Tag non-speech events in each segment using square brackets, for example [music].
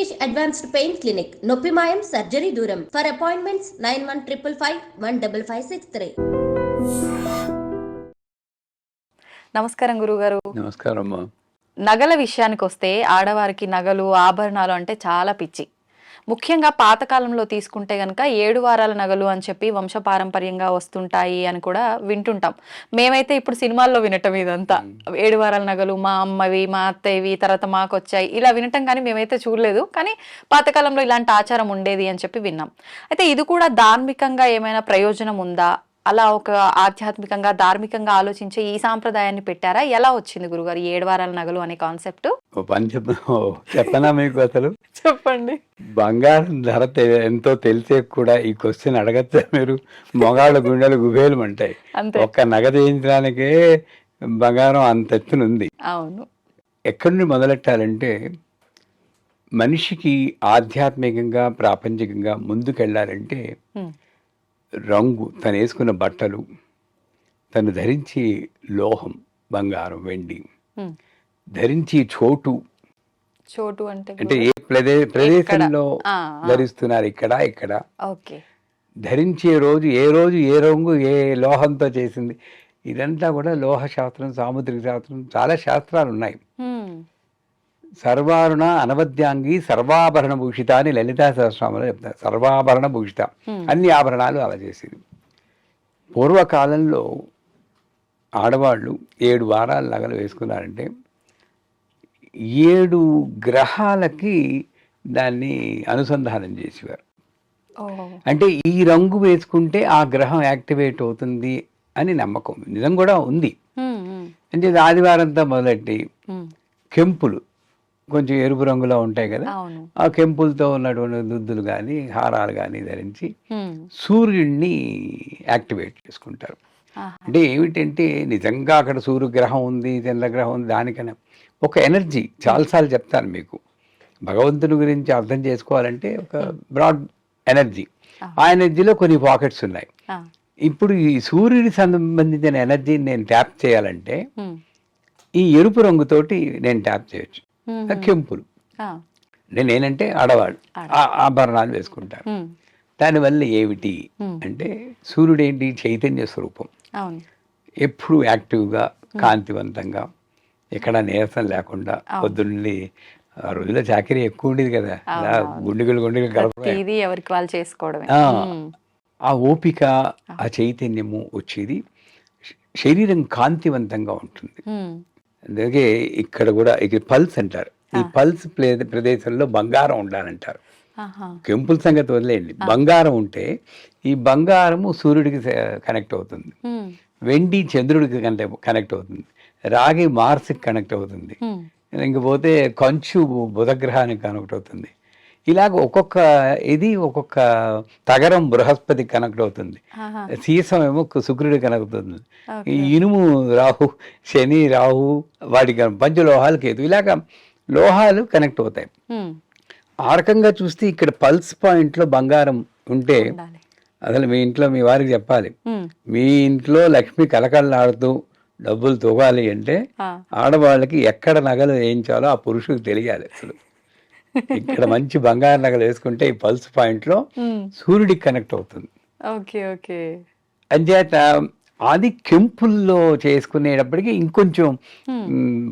Venkatesh advanced pain clinic నొప్పి మాయం surgery దూరం for appointments nine one triple five one double five six three నమస్కారం గురుగారు. నమస్కారం అమ్మా నగల విషయానికి వస్తే ఆడవారికి నగలు ఆభరణాలు అంటే చాలా పిచ్చి. ముఖ్యంగా పాతకాలంలో తీసుకుంటే గనక ఏడు వారాల నగలు అని చెప్పి వంశపారంపర్యంగా వస్తుంటాయి అని కూడా వింటుంటాం. మేమైతే ఇప్పుడు సినిమాల్లో వినటం ఇదంతా. ఏడు వారాల నగలు మా అమ్మవి మా అత్తయ్యవి తర్వాత మాకు వచ్చాయి ఇలా వినటం కానీ మేమైతే చూడలేదు. కానీ పాతకాలంలో ఇలాంటి ఆచారం ఉండేది అని చెప్పి విన్నాం. అయితే ఇది కూడా ధార్మికంగా ఏమైనా ప్రయోజనం ఉందా? అలా ఒక ఆధ్యాత్మికంగా ధార్మికంగా ఆలోచించే ఈ సాంప్రదాయాన్ని పెట్టారా? ఎలా వచ్చింది గురుగారు ఏడు వారాల నగలు అనే కాన్సెప్ట్? పని చెప్పనా మీకు అసలు? చెప్పండి. బంగారం ధర ఎంతో తెలిసే కూడా ఈ క్వశ్చన్ అడగచ్చా మీరు? మొగాళ్ళ గుండెలు గుబేలు అంటాయి అంతే. ఒక్క నగ చేయించడానికే బంగారం అంత ఎత్తునుంది అవును. ఎక్కడి నుండి మొదలెట్టాలంటే మనిషికి ఆధ్యాత్మికంగా ప్రాపంచికంగా ముందుకెళ్ళాలంటే రంగు తను వేసుకున్న బట్టలు తను ధరించి లోహం బంగారం వెండి. ధరించి చోటు. చోటు అంటే అంటే ఏ ప్రదే ప్రదేశంలో. ధరిస్తున్నారు? ఇక్కడ ఇక్కడ. ఓకే. ధరించే రోజు ఏ రోజు ఏ రంగు ఏ లోహంతో చేసింది? ఇదంతా కూడా లోహ శాస్త్రం సాముద్రిక శాస్త్రం చాలా శాస్త్రాలు ఉన్నాయి సర్వారుణ అనవద్యాంగి సర్వాభరణ భూషిత అని లలితా సహస్రామంలో చెప్తారు. సర్వాభరణ భూషిత. అన్ని ఆభరణాలు అలా చేసేది. పూర్వకాలంలో ఆడవాళ్ళు ఏడు వారాల నగలు వేసుకున్నారంటే ఏడు గ్రహాలకి దాన్ని అనుసంధానం చేసేవారు. అంటే ఈ రంగు వేసుకుంటే ఆ గ్రహం యాక్టివేట్ అవుతుంది అని నమ్మకం నిజం కూడా ఉంది. అంటే ఆదివారంతో మొదలెట్టి కెంపులు కొంచెం ఎరుపు రంగులో ఉంటాయి కదా. ఆ కెంపులతో ఉన్నటువంటి దుద్దులు కానీ హారాలు కానీ ధరించి సూర్యుడిని యాక్టివేట్ చేసుకుంటారు. అంటే ఏమిటంటే నిజంగా అక్కడ సూర్యగ్రహం ఉంది చంద్రగ్రహం ఉంది దానికన్నా ఒక ఎనర్జీ చాలాసార్లు చెప్తాను మీకు. భగవంతుని గురించి అర్థం చేసుకోవాలంటే ఒక బ్రాడ్ ఎనర్జీ. ఆ ఎనర్జీలో కొన్ని పాకెట్స్ ఉన్నాయి. ఇప్పుడు ఈ సూర్యుడికి సంబంధించిన ఎనర్జీని నేను ట్యాప్ చేయాలంటే ఈ ఎరుపు రంగుతోటి నేను ట్యాప్ చేయొచ్చు. కెంపులు. ఆ, అంటే నేనంటే ఆడవాళ్ళు ఆ- ఆభరణాలు వేసుకుంటారు. ఉమ్, దానివల్ల ఏమిటి. అంటే సూర్యుడు ఏంటి చైతన్య స్వరూపం. ఎప్పుడు యాక్టివ్గా కాంతివంతంగా ఎక్కడ నీరసం లేకుండా పొద్దున్నే ఆ రోజుల్లో చాకరీ ఎక్కువ ఉండేది కదా. గుండెలు గుండెలు గడప ఇది ఎవరికి వాళ్ళు చేసుకోవడమే. ఆ, ఓపిక ఆ. చైతన్యము వచ్చేది శరీరం కాంతివంతంగా ఉంటుంది. అందుకే ఇక్కడ కూడా ఇక్కడ పల్స్ అంటారు. ఈ పల్స్ ప్లే ప్రదేశంలో బంగారం ఉండాలంటారు. కెంపుల్ సంగతి వదిలేయండి. బంగారం ఉంటే ఈ బంగారము సూర్యుడికి కనెక్ట్ అవుతుంది. వెండి చంద్రుడికి కనెక్ట్ కనెక్ట్ అవుతుంది. రాగి మార్స్కి కనెక్ట్ అవుతుంది. ఇంకపోతే కంచు బుధగ్రహానికి కనెక్ట్ అవుతుంది. ఇలాగ ఒక్కొక్క ఇది ఒక్కొక్క తగరం బృహస్పతి కనెక్ట్ అవుతుంది సీసం ఏమో శుక్రుడి కనెక్ట్ అవుతుంది. ఈ ఇనుము రాహు శని రాహు వాటికి పంచలోహాలు కేతు ఇలాగ లోహాలు కనెక్ట్ అవుతాయి ఆ రకంగా చూస్తే ఇక్కడ పల్స్ పాయింట్లో బంగారం ఉంటే అసలు మీ ఇంట్లో మీ వారికి చెప్పాలి. మీ ఇంట్లో లక్ష్మి కలకల్లాడుతూ డబ్బులు తోగాలి అంటే ఆడవాళ్ళకి ఎక్కడ నగలు వేయించాలో ఆ పురుషుడికి తెలియాలి అసలు. ఇక్కడ మంచి బంగారు నగలు వేసుకుంటే ఈ పల్స్ పాయింట్లో ఉమ్, సూర్యుడికి కనెక్ట్ అవుతుంది. Okay okay. అంచేత అది కెంపుల్లో చేసుకునేటప్పటికి ఇంకొంచెం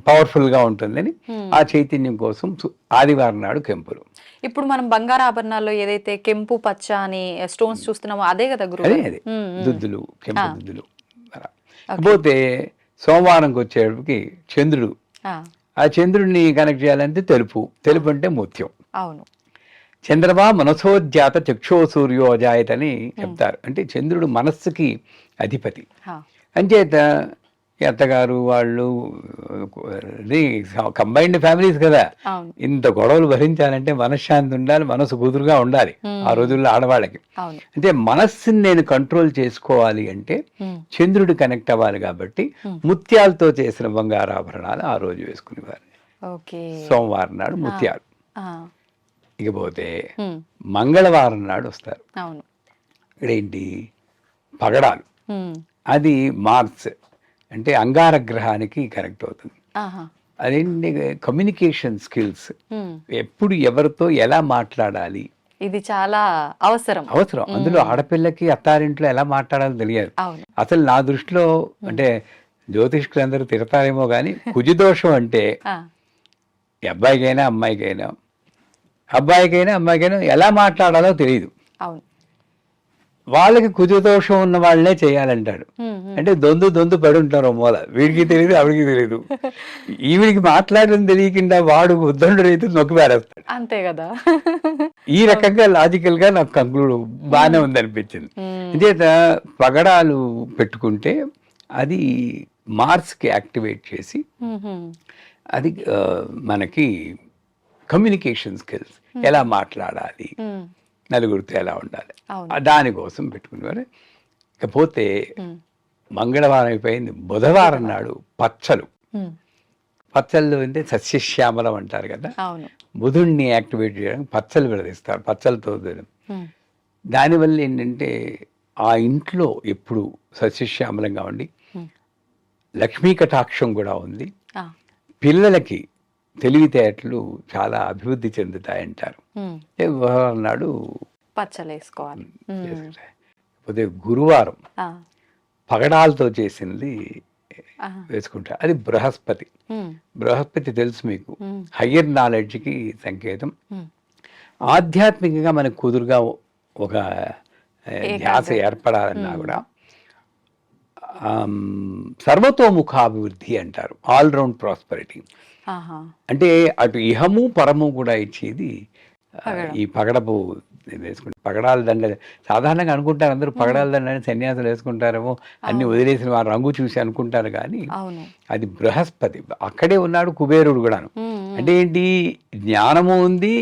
పవర్ఫుల్గా ఉంటుందని ఆ చైతన్యం కోసం ఆదివారం నాడు కెంపులు. ఇప్పుడు మనం బంగారు ఆభరణాల్లో ఏదైతే కెంపు పచ్చ అని స్టోన్స్ చూస్తున్నామో అదే కదా గురు? అదే. అదే దుద్దులు కెంపు దుద్దులు. కాకపోతే సోమవారంకి వచ్చేటప్పటికి చంద్రుడు ఆ చంద్రుడిని కనెక్ట్ చేయాలంటే తెలుపు. తెలుపు అంటే ముత్యం. అవును. చంద్రమా మనసోజ్జాత చక్షో సూర్యోజాయత అని చెప్తారు. అంటే చంద్రుడు మనస్సుకి అధిపతి. అంచేత అత్తగారు వాళ్ళు కంబైన్డ్ ఫ్యామిలీస్ కదా. ఇంత గొడవలు భరించాలంటే మనశ్శాంతి ఉండాలి మనసు కుదురుగా ఉండాలి ఆ రోజుల్లో ఆడవాళ్ళకి. అంటే మనస్సుని నేను కంట్రోల్ చేసుకోవాలి అంటే చంద్రుడు కనెక్ట్ అవ్వాలి కాబట్టి ముత్యాలతో చేసిన బంగారు ఆభరణాలు ఆ రోజు వేసుకునేవారు. సోమవారం నాడు ముత్యాలు. ఇకపోతే మంగళవారం నాడు వస్తారు. అవును. ఇక్కడ ఏంటి పగడాలు అది మార్స్ అంటే అంగార గ్రహానికి కనెక్ట్ అవుతుంది అదేంటి కమ్యూనికేషన్ స్కిల్స్. ఎప్పుడు ఎవరితో ఎలా మాట్లాడాలి? ఇది చాలా అవసరం. అవసరం. అందులో ఆడపిల్లకి అత్తారింట్లో ఎలా మాట్లాడాలో తెలియదు. అసలు నా దృష్టిలో అంటే జ్యోతిష్కులు అందరూ తిడతారేమో కానీ కుజదోషం అంటే అబ్బాయికైనా అమ్మాయికైనా అబ్బాయికైనా అమ్మాయికైనా ఎలా మాట్లాడాలో తెలియదు అవును. వాళ్ళకి కుజదోషం ఉన్న వాళ్ళనే చేయాలంటాడు. అంటే దొందు దొందు పడి ఉంటారు మూల. వీడికి తెలియదు ఆవిడికి తెలియదు ఈవిడికి మాట్లాడడం తెలియకుండా వాడు ఉద్దండు రైతు నొక్కి పారేస్తాడు. అంతే కదా. ఈ రకంగా లాజికల్గా నాకు కంక్లూడ్ బాగానే ఉంది అనిపించింది అంచేత పగడాలు పెట్టుకుంటే అది మార్స్కి యాక్టివేట్ చేసి. అది మనకి కమ్యూనికేషన్ స్కిల్స్ ఎలా మాట్లాడాలి నలుగురితో ఎలా ఉండాలి? దానికోసం పెట్టుకునేవారు ఇకపోతే మంగళవారం అయిపోయింది. బుధవారం నాడు పచ్చలు. పచ్చళ్ళు అంటే సస్యశ్యామలం అంటారు కదా? బుధుడిని యాక్టివేట్ చేయడానికి పచ్చలు విడదీస్తారు పచ్చలతో దానివల్ల ఏంటంటే ఆ ఇంట్లో ఎప్పుడు సస్యశ్యామలంగా ఉండి. లక్ష్మీ కటాక్షం కూడా ఉంది. పిల్లలకి తెలివితేటలు చాలా అభివృద్ధి చెందుతాయంటారు. నాడు పచ్చలు వేసుకోవాలి. ఉమ్, చేసుకుంటారు. కాకపోతే గురువారం పగడాలతో చేసింది ఆ, వేసుకుంటారు అది బృహస్పతి. బృహస్పతి తెలుసు మీకు. హయ్యర్ నాలెడ్జ్కి సంకేతం. ఆధ్యాత్మికంగా మనకు కుదురుగా ఒక ధ్యాస ఏర్పడాలన్నా కూడా సర్వతోముఖాభివృద్ధి అంటారు. All round prosperity. అంటే అటు ఇహము పరము కూడా ఇచ్చేది. ఈ పగడపు వేసుకుంటే పగడాల దండ సాధారణంగా అనుకుంటారు అందరూ పగడాల దండ అని సన్యాసులు వేసుకుంటారేమో అన్ని వదిలేసిన వారు రంగు చూసి అనుకుంటారు కానీ అది బృహస్పతి అక్కడే ఉన్నాడు కుబేరుడు కూడాను. అంటే ఏంటి? జ్ఞానము ఉంది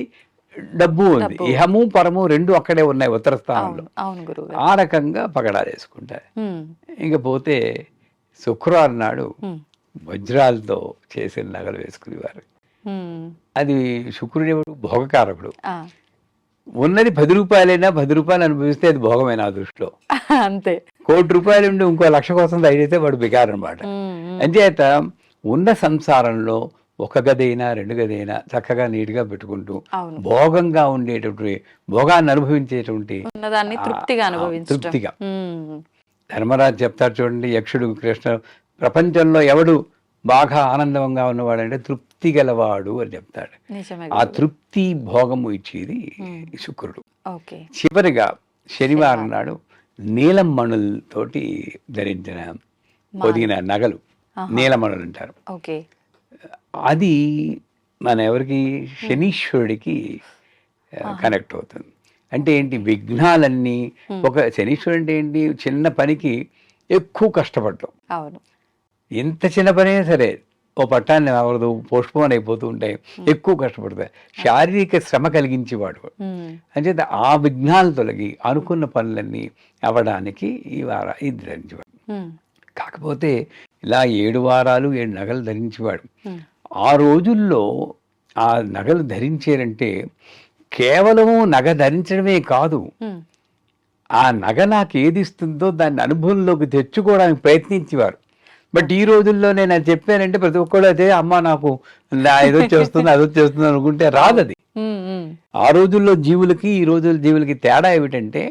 డబ్బు ఉంది. ఇహము పరము రెండు అక్కడే ఉన్నాయి ఉత్తర స్థానంలో. ఆ రకంగా పగడాలు వేసుకుంటారు. ఇంకపోతే శుక్రవారం నాడు వజ్రాలతో చేసిన నగలు వేసుకునేవారు. అది శుక్రుడేవుడు భోగకారకుడు. ఉన్నది పది రూపాయలైనా పది రూపాయలు అనుభవిస్తే అది భోగమైన ఆ దృష్టిలో. అంతే. కోటి రూపాయలు ఉండి ఇంకో లక్ష కోసం ధైర్యతే వాడు ఉమ్, ఉమ్. అంచేత ఉన్న సంసారంలో ఒక గదైనా రెండు గదైనా చక్కగా నీట్గా పెట్టుకుంటూ అవును. భోగంగా ఉండేటటువంటి భోగాన్ని అనుభవించేటువంటి తృప్తిగా ధర్మరాజు చెప్తారు చూడండి యక్షుడు కృష్ణ ప్రపంచంలో ఎవడు బాగా ఆనందంగా ఉన్నవాడంటే తృప్తి గలవాడు అని చెప్తాడు. ఆ. తృప్తి భోగము ఇచ్చేది శుక్రుడు. చివరిగా శనివారం నాడు నీలం మణులతోటి ధరించిన పొదిగిన నగలు నీలమణులు అంటారు. అది మన ఎవరికి? శనీశ్వరుడికి కనెక్ట్ అవుతుంది. అంటే ఏంటి? విఘ్నాలన్నీ ఒక శనీశ్వరుడు అంటే ఏంటి? చిన్న పనికి ఎక్కువ కష్టపడటం అవును. ఎంత చిన్న పనైనా సరే ఓ పట్టాన్ని అవరదు పోస్ట్ పోన్ అయిపోతూ ఉంటాయి ఎక్కువ కష్టపడతాయి శారీరక శ్రమ కలిగించేవాడు అంచేత ఆ విఘ్నాలు తొలగి అనుకున్న పనులన్నీ అవ్వడానికి ఈ వార ఇది ధరించేవాడు. కాకపోతే ఇలా ఏడు వారాలు ఏడు నగలు ధరించేవాడు. ఆ రోజుల్లో ఆ నగలు ధరించారంటే కేవలము నగ ధరించడమే కాదు. ఆ నగ నాకు ఏది ఇస్తుందో దాన్ని అనుభవంలోకి తెచ్చుకోవడానికి ప్రయత్నించేవారు. బట్ ఈ రోజుల్లో నేను అది చెప్పానంటే ప్రతి ఒక్కళ్ళు అదే అమ్మ నాకు ఏదో చేస్తుంది అదో చేస్తుంది అనుకుంటే ఉమ్, ఉమ్. ఆ రోజుల్లో జీవులకి ఈ రోజుల జీవులకి తేడా ఏమిటంటే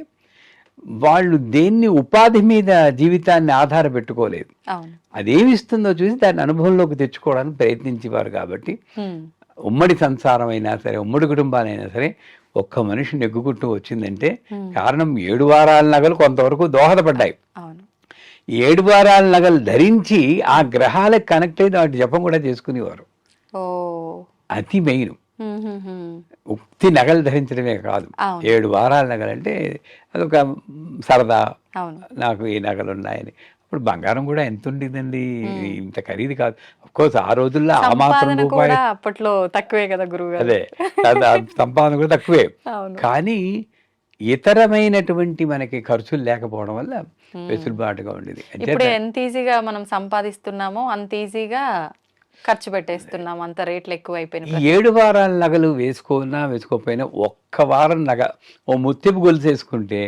వాళ్ళు దేన్ని ఉపాధి మీద జీవితాన్ని ఆధారపెట్టుకోలేదు. అవును. అదేమి ఇస్తుందో చూసి దాన్ని అనుభవంలోకి తెచ్చుకోవడానికి ప్రయత్నించేవారు కాబట్టి ఉమ్, ఉమ్మడి సంసారం అయినా సరే ఉమ్మడి కుటుంబాలైనా సరే ఒక్క మనిషి నెగ్గుకుంటూ వచ్చిందంటే కారణం ఏడు వారాల నగలు కొంతవరకు దోహదపడ్డాయి. ఏడు వారాల నగలు ధరించి ఆ గ్రహాలకు కనెక్ట్ అయితే వాటి జపం కూడా చేసుకునేవారు. అతి మెయిన్. ఉక్తి నగలు ధరించడమే కాదు. ఏడు వారాల నగలు అంటే అదొక సరదా. నాకు ఈ నగలు ఉన్నాయని. అప్పుడు బంగారం కూడా ఎంత ఉండేదండి ఇంత ఖరీదు కాదు. కోర్స్ ఆ రోజుల్లో ఆ మాత్రం సంపాదన రూపాయి కూడా అప్పట్లో తక్కువే కదా గురువు గారు అదే సంపాదన కూడా తక్కువే. కానీ ఇతరమైనటువంటి మనకి ఖర్చులు లేకపోవడం వల్ల వెసులుబాటుగా ఉండేది. ఇప్పుడు ఎంత ఈజీగా మనం సంపాదిస్తున్నామో అంత ఈజీగా ఖర్చు పెట్టేస్తున్నాం అంత రేట్లు ఎక్కువ అయిపోయినాయి ఏడు వారాల నగలు వేసుకోనా వేసుకోకపోయినా ఒక్క వారం నగ ఓ ముత్యపు గొలుసు వేసుకుంటే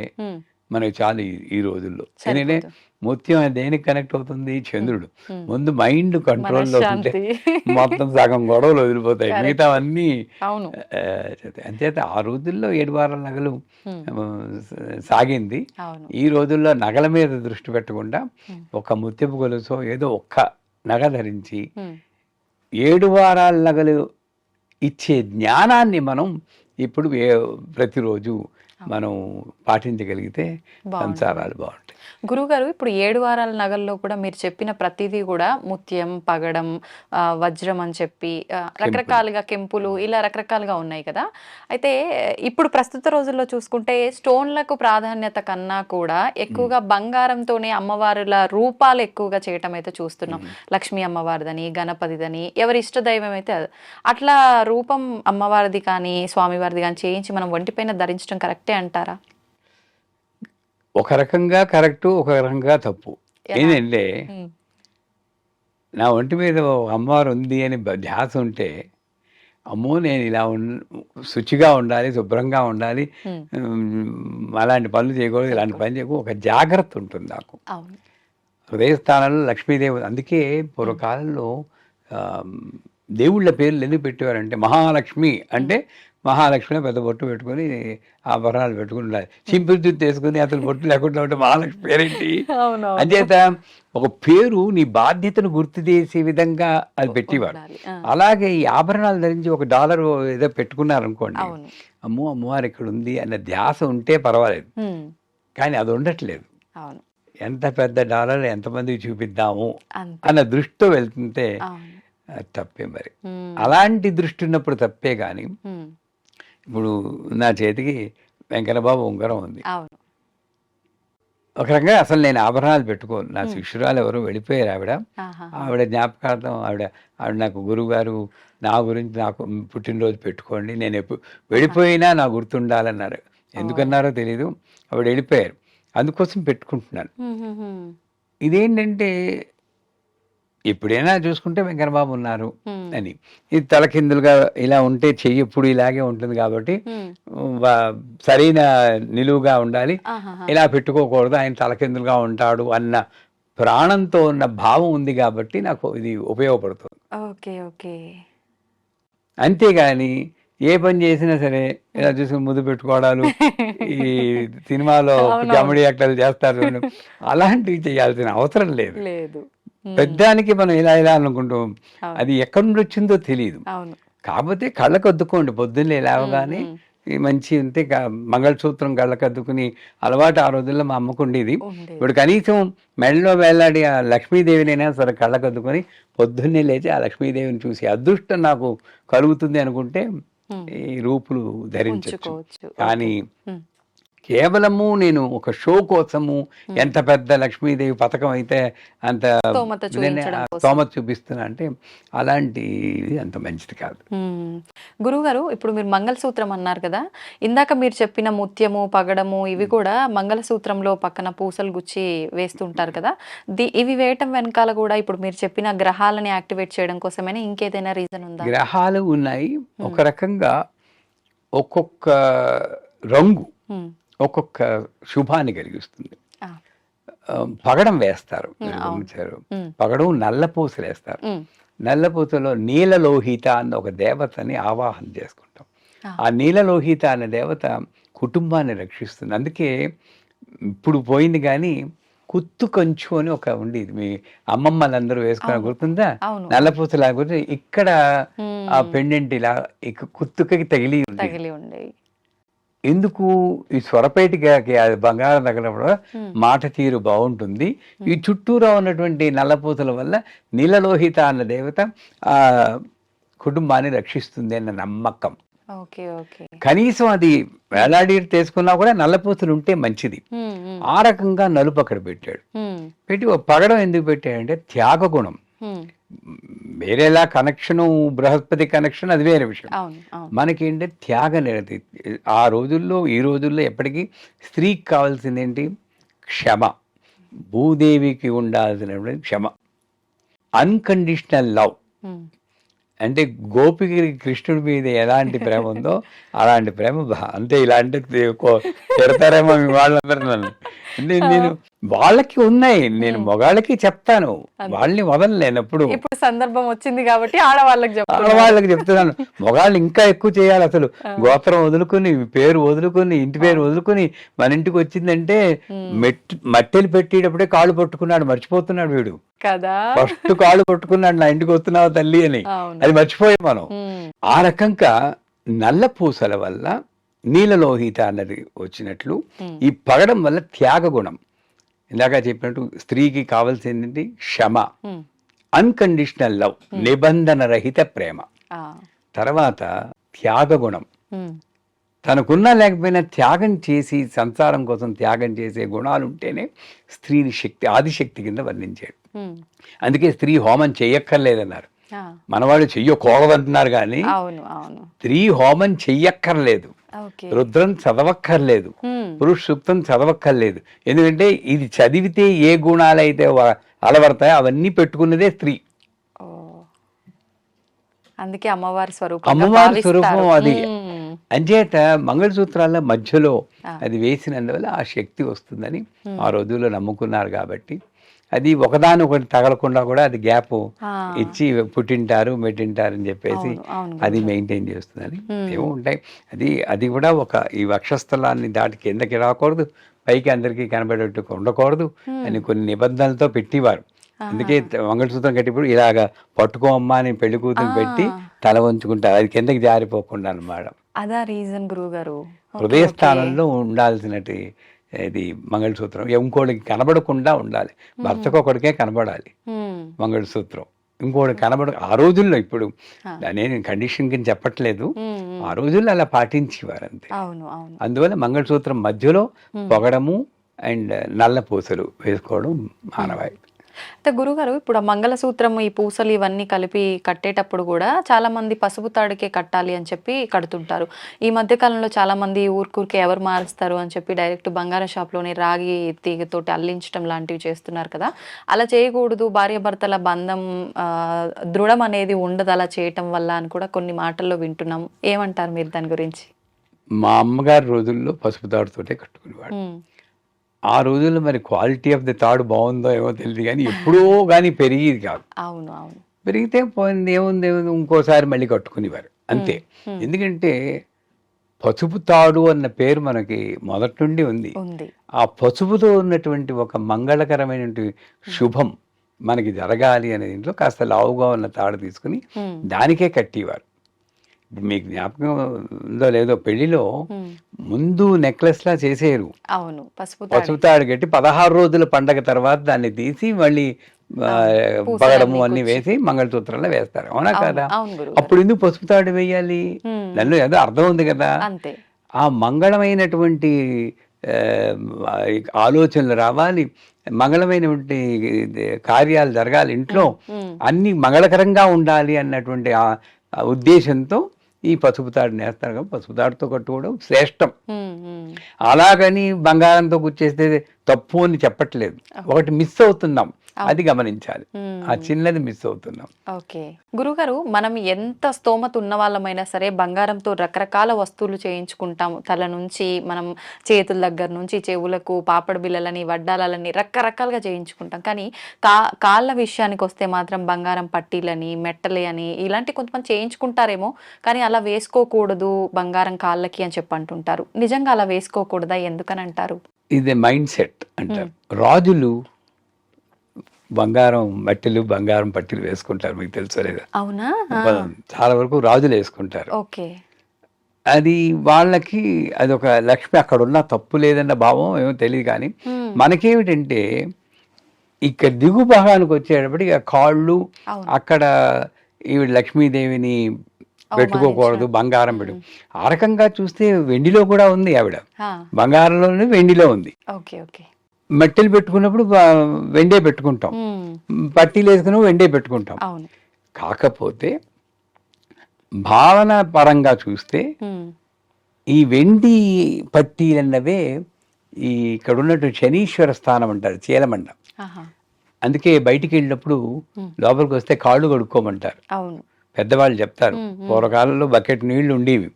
మనకి చాలు ఈ- ఈ రోజుల్లో. ఎందుకంటే ముత్యం దేనికి కనెక్ట్ అవుతుంది చంద్రుడు. ముందు మైండ్ కంట్రోల్లో ఉంటే. మొత్తం సగం గొడవలు వదిలిపోతాయి. మిగతా అన్నీ. అంచేత ఆ రోజుల్లో ఏడు వారాల నగలు సాగింది ఈ రోజుల్లో నగల మీద దృష్టి పెట్టకుండా. ఒక ముత్యపు గొలుసో ఏదో ఒక్క నగ ధరించి ఏడు వారాల నగలు ఇచ్చే జ్ఞానాన్ని మనం ఇప్పుడు ప్రతిరోజు మనం పాటించగలిగితే. సంసారాలు బాగుంటాయి. గురుగారు ఇప్పుడు ఏడు వారాల నగల్లో కూడా మీరు చెప్పిన ప్రతిదీ కూడా ముత్యం పగడం వజ్రం అని చెప్పి రకరకాలుగా కెంపులు ఇలా రకరకాలుగా ఉన్నాయి కదా. అయితే ఇప్పుడు ప్రస్తుత రోజుల్లో చూసుకుంటే స్టోన్లకు ప్రాధాన్యత కన్నా కూడా ఎక్కువగా బంగారంతోనే అమ్మవారుల రూపాలు ఎక్కువగా చేయటం అయితే చూస్తున్నాం. లక్ష్మీ అమ్మవారిదని గణపతిదని ఎవరి ఇష్ట దైవం అయితే అది. అట్లా రూపం అమ్మవారిది కానీ స్వామివారిది కానీ చేయించి మనం ఒంటిపైన ధరించడం కరెక్టే? అంటారా? ఒక రకంగా కరెక్ట్ ఒక రకంగా తప్పు? ఏంటంటే నా ఒంటి మీద అమ్మవారు ఉంది అని ధ్యాస ఉంటే అమ్మో నేను ఇలా శుచిగా ఉండాలి శుభ్రంగా ఉండాలి అలాంటి పనులు చేయకూడదు ఇలాంటి పని చేయకూడదు ఒక జాగ్రత్త ఉంటుంది నాకు. అవును. హృదయస్థానంలో లక్ష్మీదేవి అందుకే పూర్వకాలంలో దేవుళ్ళ పేర్లు ఎందుకు పెట్టేవారంటే మహాలక్ష్మి అంటే మహాలక్ష్మి పెద్ద బొట్టు పెట్టుకొని ఆభరణాలు పెట్టుకుని ఉండాలి. చింపులు జుత్తు వేసుకుని అసలు బొట్టు లేకుండా ఉంటే మహాలక్ష్మి పేరేంటి? అంచేత ఒక పేరు నీ బాధ్యతను గుర్తు చేసే విధంగా అది పెట్టేవాడు. అలాగే ఈ ఆభరణాలు ధరించి ఒక డాలర్ ఏదో పెట్టుకున్నారనుకోండి అమ్మో అమ్మవారు ఇక్కడ ఉంది అన్న ధ్యాస ఉంటే పర్వాలేదు. కానీ అది ఉండట్లేదు. ఎంత పెద్ద డాలర్ ఎంతమందికి చూపిద్దాము అన్న దృష్టితో వెళ్తుంటే తప్పే మరి. అలాంటి దృష్టి ఉన్నప్పుడు తప్పే కానీ ఇప్పుడు నా చేతికి వెంకన్నబాబు ఉంగరం ఉంది. ఒక రకంగా అసలు నేను ఆభరణాలు పెట్టుకోను. నా శిష్యురాలు ఎవరు వెళ్ళిపోయారు ఆవిడ. ఆవిడ జ్ఞాపకార్థం ఆవిడ ఆవిడ నాకు గురువు గారు నా గురించి నాకు పుట్టినరోజు పెట్టుకోండి. నేను ఎప్పుడు వెళ్ళిపోయినా నా గుర్తుండాలన్నారు. ఎందుకన్నారో తెలీదు. ఆవిడ వెళ్ళిపోయారు. అందుకోసం పెట్టుకుంటున్నాను. ఇదేంటంటే ఎప్పుడైనా చూసుకుంటే వెంకన్నబాబు ఉన్నారు అని. ఇది తలకిందులుగా ఇలా ఉంటే చెయ్యి ఎప్పుడు ఇలాగే ఉంటుంది కాబట్టి సరైన నిలువుగా ఉండాలి. ఇలా పెట్టుకోకూడదు. ఆయన తలకిందులుగా ఉంటాడు అన్న ప్రాణంతో ఉన్న భావం ఉంది కాబట్టి నాకు ఇది ఉపయోగపడుతుంది. Okay okay. అంతేగాని ఏ పని చేసినా సరే ఇలా చూసుకుని ముద్దు పెట్టుకోవడాలు ఈ సినిమాలో. [laughs] కామెడీ యాక్టర్లు చేస్తారు. [laughs] అలాంటివి చేయాల్సిన అవసరం లేదు. పెద్దానికి మనం ఇలా ఇలా అనుకుంటాం. అది ఎక్కడి నుండి వచ్చిందో తెలియదు కాకపోతే కళ్ళకు అద్దుకోండి. పొద్దున్నే లేవగానే మంచి క- మంగళసూత్రం కళ్ళకు అద్దుకుని అలవాటు ఆ రోజుల్లో మా అమ్మకు ఉండేది. ఇప్పుడు కనీసం మెడలో వేలాడి ఆ లక్ష్మీదేవినైనా సరే కళ్ళకు అద్దుకొని పొద్దున్నే లేచి ఆ లక్ష్మీదేవిని చూసి అదృష్టం నాకు కలుగుతుంది అనుకుంటే ఈ రూపులు ధరించవచ్చు కానీ కేవలము నేను ఒక షో కోసము ఎంత పెద్ద లక్ష్మీదేవి పథకం అయితే అంత. స్తోమత చూపిస్తున్నా అంటే అలాంటి అంత మంచిది కాదు మ్మ్. గురువుగారు ఇప్పుడు మీరు మంగళసూత్రం అన్నారు కదా ఇందాక మీరు చెప్పిన ముత్యము పగడము ఇవి కూడా మంగళసూత్రంలో పక్కన పూసలు గుచ్చి వేస్తుంటారు కదా ఇవి వేయటం వెనకాల కూడా ఇప్పుడు మీరు చెప్పిన గ్రహాలని యాక్టివేట్ చేయడం కోసమైనా ఇంకేదైనా రీజన్ ఉందా గ్రహాలు ఉన్నాయి ఒక రకంగా ఒక్కొక్క రంగు. ఒక్కొక్క శుభాన్ని కలిగిస్తుంది పగడం వేస్తారు. గమనించారు. పగడం నల్లపూసలు వేస్తారు. నల్లపూసలో నీలలోహిత అన్న ఒక దేవతని ఆవాహన చేసుకుంటాం ఆ. నీలలోహిత అనే దేవత కుటుంబాన్ని రక్షిస్తుంది అందుకే ఇప్పుడు పోయింది కానీ కుత్తు కంచు అని ఒక ఉండేది మీ అమ్మమ్మలందరూ వేసుకున్న. గుర్తుందా నల్లపూసలా గుర్తు ఇక్కడ. ఆ పెండెంట్ ఇలా ఇక కుత్తుకకి తగిలి ఉంది తగిలి ఉండేవి ఎందుకు ఈ స్వరపేటికి అది బంగారం తగినప్పుడు మ్మ్. మాట తీరు బాగుంటుంది ఈ చుట్టూరా ఉన్నటువంటి నల్లపూసల వల్ల నీలలోహిత అన్న దేవత ఆ కుటుంబాన్ని రక్షిస్తుంది అన్న నమ్మకం కనీసం అది వేలాడి తీసుకున్నా కూడా నల్లపూసలు ఉంటే మంచిది. ఆ రకంగా నలుపు అక్కడ పెట్టాడు. పెట్టి పగడం ఎందుకు పెట్టాడంటే త్యాగ గుణం. వేరేలా కనెక్షను బృహస్పతి కనెక్షన్ అది వేరే విషయం. అవును అవును. మనకేంటి త్యాగ నిరతి ఆ రోజుల్లో ఈ రోజుల్లో ఎప్పటికీ స్త్రీకి కావాల్సింది ఏంటి క్షమ. భూదేవికి ఉండాల్సినటువంటి క్షమ. Unconditional love. అంటే గోపికి కృష్ణుడి మీద ఎలాంటి ప్రేమ ఉందో అలాంటి ప్రేమ అంతే ఇలాంటి తిడతారేమో మీ వాళ్ళందరూ నన్ను. నేను వాళ్ళకి ఉన్నాయి. నేను మగాళ్ళకి చెప్తాను. వాళ్ళని వదలలేనప్పుడు ఇప్పుడు సందర్భం వచ్చింది కాబట్టి ఆడవాళ్ళకి ఆడవాళ్ళకి చెప్తున్నాను. మగాళ్ళు ఇంకా ఎక్కువ చేయాలి అసలు. గోత్రం వదులుకుని పేరు వదులుకుని ఇంటి పేరు వదులుకుని మన ఇంటికి వచ్చిందంటే మెట్ మట్టెలు పెట్టేటప్పుడే కాళ్ళు పట్టుకున్నాడు మర్చిపోతున్నాడు వీడు. కదా. ఫస్ట్ కాళ్ళు పట్టుకున్నాడు నా ఇంటికి వస్తున్నావు తల్లి అని. అది మర్చిపోయాం మనం. ఆ రకంగా నల్ల పూసల వల్ల నీలలోహిత అన్నది వచ్చినట్లు ఈ పగడం వల్ల త్యాగ గుణం ఇందాక చెప్పినట్టు స్త్రీకి కావాల్సింది క్షమ. అన్కండిషనల్ లవ్ నిబంధన రహిత ప్రేమ. తర్వాత త్యాగ గుణం తనకున్నా లేకపోయినా త్యాగం చేసి సంసారం కోసం త్యాగం చేసే గుణాలు ఉంటేనే స్త్రీని శక్తి ఆదిశక్తి కింద వర్ణించాడు. అందుకే స్త్రీ హోమం చెయ్యక్కర్లేదన్నారు. ఆ, మనవాళ్ళు చెయ్యకూడదంటున్నారు కానీ స్త్రీ హోమం చెయ్యక్కర్లేదు. రుద్రం చదవక్కర్లేదు. పురుష సూక్తం చదవక్కర్లేదు. ఎందుకంటే ఇది చదివితే ఏ గుణాలైతే అలవడతాయో అవన్నీ పెట్టుకున్నదే స్త్రీ. అందుకే అమ్మవారి స్వరూపం అమ్మవారి స్వరూపం అది. అంచేత మంగళసూత్రాల మధ్యలో. అది వేసినందువల్ల ఆ శక్తి వస్తుందని ఆ రోజుల్లో నమ్ముకున్నారు కాబట్టి అది ఒకదాని ఒకటి తగలకుండా కూడా అది గ్యాప్ ఇచ్చి పుట్టింటారు మెట్టింటారు అని చెప్పేసి అది మెయింటైన్ చేస్తుందని ఏమో ఉంటాయి. అది అది కూడా ఒక ఈ వక్షస్థలాన్ని దాటి కిందకి రాకూడదు. పైకి అందరికీ కనబడేట్టు ఉండకూడదు అని కొన్ని నిబంధనలతో పెట్టేవారు. అందుకే మంగళసూత్రం కట్టినప్పుడు ఇలాగ పట్టుకో అమ్మా అని పెళ్ళి కూతురు పెట్టి తల వంచుకుంటారు. అది కిందకి జారిపోకుండా అన్నమాట. అదా రీజన్ గురువు గారు. హృదయ స్థానంలో ఉండాల్సినటి ఇది మంగళసూత్రం. ఇంకోటికి కనబడకుండా ఉండాలి. భర్తకు ఒకడికే కనబడాలి. మంగళసూత్రం. ఇంకోటి కనబడ ఆ రోజుల్లో ఇప్పుడు నేను కండిషన్ కింద చెప్పట్లేదు. ఆ రోజుల్లో అలా పాటించేవారు అంతే అందువల్ల మంగళసూత్రం మధ్యలో పొగడము అండ్ నల్ల పూసలు వేసుకోవడం మానవాయి అయితే గురుగారు ఇప్పుడు ఆ మంగళసూత్రం ఈ పూసలు ఇవన్నీ కలిపి కట్టేటప్పుడు కూడా చాలా మంది పసుపు తాడుకే కట్టాలి అని చెప్పి కడుతుంటారు. ఈ మధ్య కాలంలో చాలా మంది ఊరికూరికే ఎవరు మారుస్తారు అని చెప్పి డైరెక్ట్ బంగారం షాప్లోనే రాగి తీగతోటి అల్లించడం లాంటివి చేస్తున్నారు కదా. అలా చేయకూడదు భార్యాభర్తల బంధం దృఢం అనేది ఉండదు అలా చేయటం వల్ల అని కూడా కొన్ని మాటల్లో వింటున్నాం. ఏమంటారు మీరు దాని గురించి? మా అమ్మగారి రోజుల్లో పసుపు తాడుతోటే కట్టుకునేవాడు ఆ రోజుల్లో మరి క్వాలిటీ ఆఫ్ ది తాడు బాగుందో ఏమో తెలియదు కానీ ఎప్పుడో కానీ పెరిగేది కాదు. అవును అవును. పెరిగితే పోయింది ఏముంది ఏముంది ఇంకోసారి మళ్ళీ కట్టుకునేవారు. అంతే. ఎందుకంటే పసుపు తాడు అన్న పేరు మనకి మొదటి నుండి ఉంది. ఆ పసుపుతో ఉన్నటువంటి ఒక మంగళకరమైనటువంటి శుభం మనకి జరగాలి అనే దీంట్లో కాస్త లావుగా ఉన్న తాడు తీసుకుని దానికే కట్టేవారు. ఇప్పుడు మీకు జ్ఞాపకం ఉందో లేదో పెళ్ళిలో ముందు నెక్లెస్ లా చేసేరు అవును పసుపు తాడు. కట్టి పదహారు రోజుల పండగ తర్వాత దాన్ని తీసి మళ్ళీ పగడము అన్ని. వేసి మంగళసూత్రాలు వేస్తారు. అవునా కదా? అప్పుడు ఎందుకు పసుపు తాడు వేయాలి? దానిలో ఏదో అర్థం ఉంది కదా? అంతే. ఆ మంగళమైనటువంటి ఆలోచనలు రావాలి. మంగళమైనటువంటి కార్యాలు జరగాలి ఇంట్లో. అన్ని మంగళకరంగా ఉండాలి అన్నటువంటి ఆ ఉద్దేశంతో ఈ పసుపు తాడుని వేస్తారు కాబట్టి పసుపు తాడుతో కట్టుకోవడం శ్రేష్టం. అలాగని బంగారంతో గుచ్చేస్తే తప్పు అని చెప్పట్లేదు. ఒకటి మిస్ అవుతున్నాం. అది గమనించాలి. ఆ చిన్నది మిస్ అవుతున్నాం. ఓకే. గురుగారు మనం ఎంత స్తోమత ఉన్న వాళ్ళమైనా సరే బంగారంతో రకరకాల వస్తువులు చేయించుకుంటాము తల నుంచి మనం చేతుల దగ్గర నుంచి చెవులకు పాపడ బిళ్ళలని వడ్డాలని రకరకాలుగా చేయించుకుంటాం. కానీ కా కాళ్ళ విషయానికి వస్తే మాత్రం బంగారం పట్టీలని మెట్టలి అని ఇలాంటి కొంతమంది చేయించుకుంటారేమో కానీ అలా వేసుకోకూడదు బంగారం కాళ్ళకి అని చెప్పి అంటుంటారు. నిజంగా అలా వేసుకోకూడదా? ఎందుకని అంటారు? ఇది మైండ్ సెట్ అంటారు. రాజులు బంగారం మట్టిలు బంగారం పట్టీలు వేసుకుంటారు మీకు తెలుసో లేదా. అవునా? చాలా వరకు రాజులు వేసుకుంటారు. ఓకే. అది వాళ్ళకి అది ఒక లక్ష్మి అక్కడ ఉన్న తప్పు లేదన్న భావం ఏమో తెలియదు కానీ. మనకేమిటంటే ఇక్కడ దిగు భాగానికి వచ్చేటప్పటికి ఆ కాళ్ళు. అక్కడ ఈ లక్ష్మీదేవిని పెట్టుకోకూడదు బంగారం పెట్టు. ఆ రకంగా చూస్తే వెండిలో కూడా ఉంది ఆవిడ. బంగారంలోనే వెండిలో ఉంది. Okay okay. మెట్టెలు పెట్టుకున్నప్పుడు వెండే పెట్టుకుంటాం. పట్టీలు వేసుకుని వెండే పెట్టుకుంటాం. కాకపోతే భావన పరంగా చూస్తే. ఈ వెండి పట్టీలన్నవే ఈ ఇక్కడ ఉన్నట్టు శనీశ్వర స్థానం అంటారు చీలమండ. అందుకే బయటికి వెళ్ళినప్పుడు. లోపలికి వస్తే కాళ్ళు కడుక్కోమంటారు. అవును. పెద్దవాళ్ళు చెప్తారు. పూర్వకాలంలో బకెట్ నీళ్ళు ఉండేవి.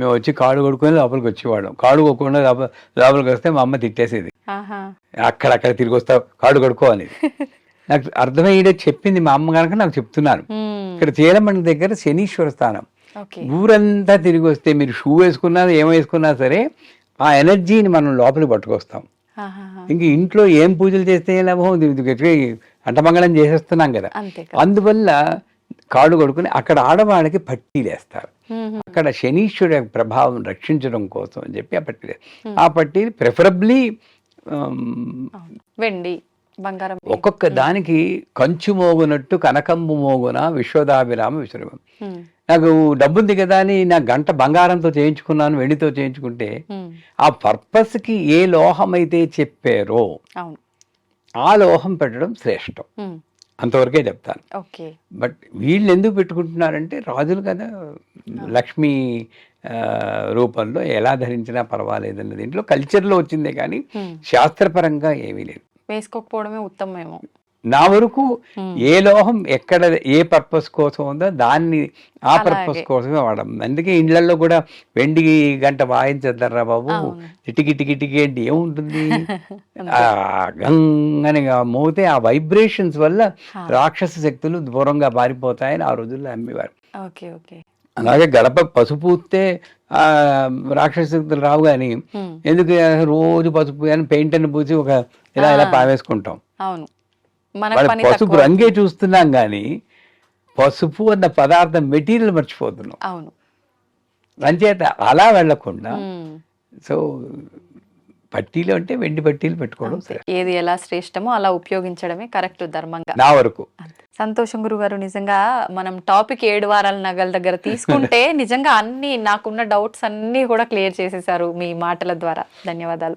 మేము వచ్చి కాడు కొడుకొని లోపలికి వచ్చేవాళ్ళం. కాడు కొట్టుకుండా లోప లోపలికి వస్తే మా అమ్మ తిట్టేసేది. అక్కడక్కడ తిరిగి వస్తావు కాడు కడుక్కో అనేది [laughs] నాకు అర్థమయ్యేదే చెప్పింది మా అమ్మ కనుక నాకు చెప్తున్నాను ఇక్కడ చీలమండ దగ్గర శనీశ్వర స్థానం. ఊరంతా తిరిగి వస్తే మీరు షూ వేసుకున్నా ఏం వేసుకున్నా సరే ఆ ఎనర్జీని మనం లోపలికి పట్టుకొస్తాం. ఇంక ఇంట్లో ఏం పూజలు చేస్తే లాభం? అంటమంగళం చేసేస్తున్నాం కదా. అందువల్ల కాడు కొడుకుని అక్కడ ఆడవాళ్ళకి పట్టీలు వేస్తారు ఉమ్, అక్కడ శనీశ్వరుడు ప్రభావం రక్షించడం కోసం అని చెప్పి ఆ పట్టీలు ఆ పట్టీలు ప్రిఫరబ్లీ. వెండి బంగారం ఒక్కొక్క దానికి కంచు మోగునట్టు కనకంబు మోగున విశ్వదాభిరామ విశ్వరూపం. ఉమ్, నాకు డబ్బుంది కదా అని నా గంట బంగారంతో చేయించుకున్నాను వెండితో చేయించుకుంటే ఆ పర్పస్కి ఏ లోహం అయితే చెప్పారో ఆ లోహం పెట్టడం శ్రేష్టం. అంతవరకే చెప్తాను. ఓకే. బట్ వీళ్ళు ఎందుకు పెట్టుకుంటున్నారంటే రాజులు కదా లక్ష్మీ రూపంలో ఎలా ధరించినా పర్వాలేదన్న దీంట్లో కల్చర్లో వచ్చిందే కానీ శాస్త్రపరంగా ఏమీ లేదు. వేసుకోకపోవడమే ఉత్తమమేమో. నా వరకు ఏ లోహం ఎక్కడ ఏ పర్పస్ కోసం ఉందో దాన్ని ఆ. పర్పస్ కోసమే వాడడం. అందుకే ఇండ్లలో కూడా వెండి గంట వాయించద్దర్రా బాబు. అవును. టికి టికి టికి అంటే ఏముంటుంది? [laughs] ఆ గంగని మోతే ఆ వైబ్రేషన్స్ వల్ల. రాక్షస శక్తులు దూరంగా పారిపోతాయని ఆ రోజుల్లో అమ్మేవారు. అలాగే గడప పసుపు రాక్షస శక్తులు రావు కానీ ఎందుకు రోజు పసుపు అని పెయింట్ అని పూసి ఒక ఇలా ఇలా. పావేసుకుంటాం అవును. మన పసుపు. రంగే చూస్తున్నాం కానీ పసుపు అన్న పదార్థం మెటీరియల్ మర్చిపోతున్నాం. అవును. అంచేత అలా వెళ్ళకుండా సో పట్టీలు అంటే వెండి పట్టీలు పెట్టుకోవడం ఏది ఎలా శ్రేష్టమో అలా ఉపయోగించడమే కరెక్ట్ ధర్మంగా. నా వరకు. సంతోషం గురుగారు నిజంగా మనం టాపిక్ ఏడు వారాల నగల దగ్గర తీసుకుంటే [laughs] నిజంగా అన్ని నాకున్న డౌట్స్ అన్ని కూడా క్లియర్ చేసేసారు మీ మాటల ద్వారా. ధన్యవాదాలు.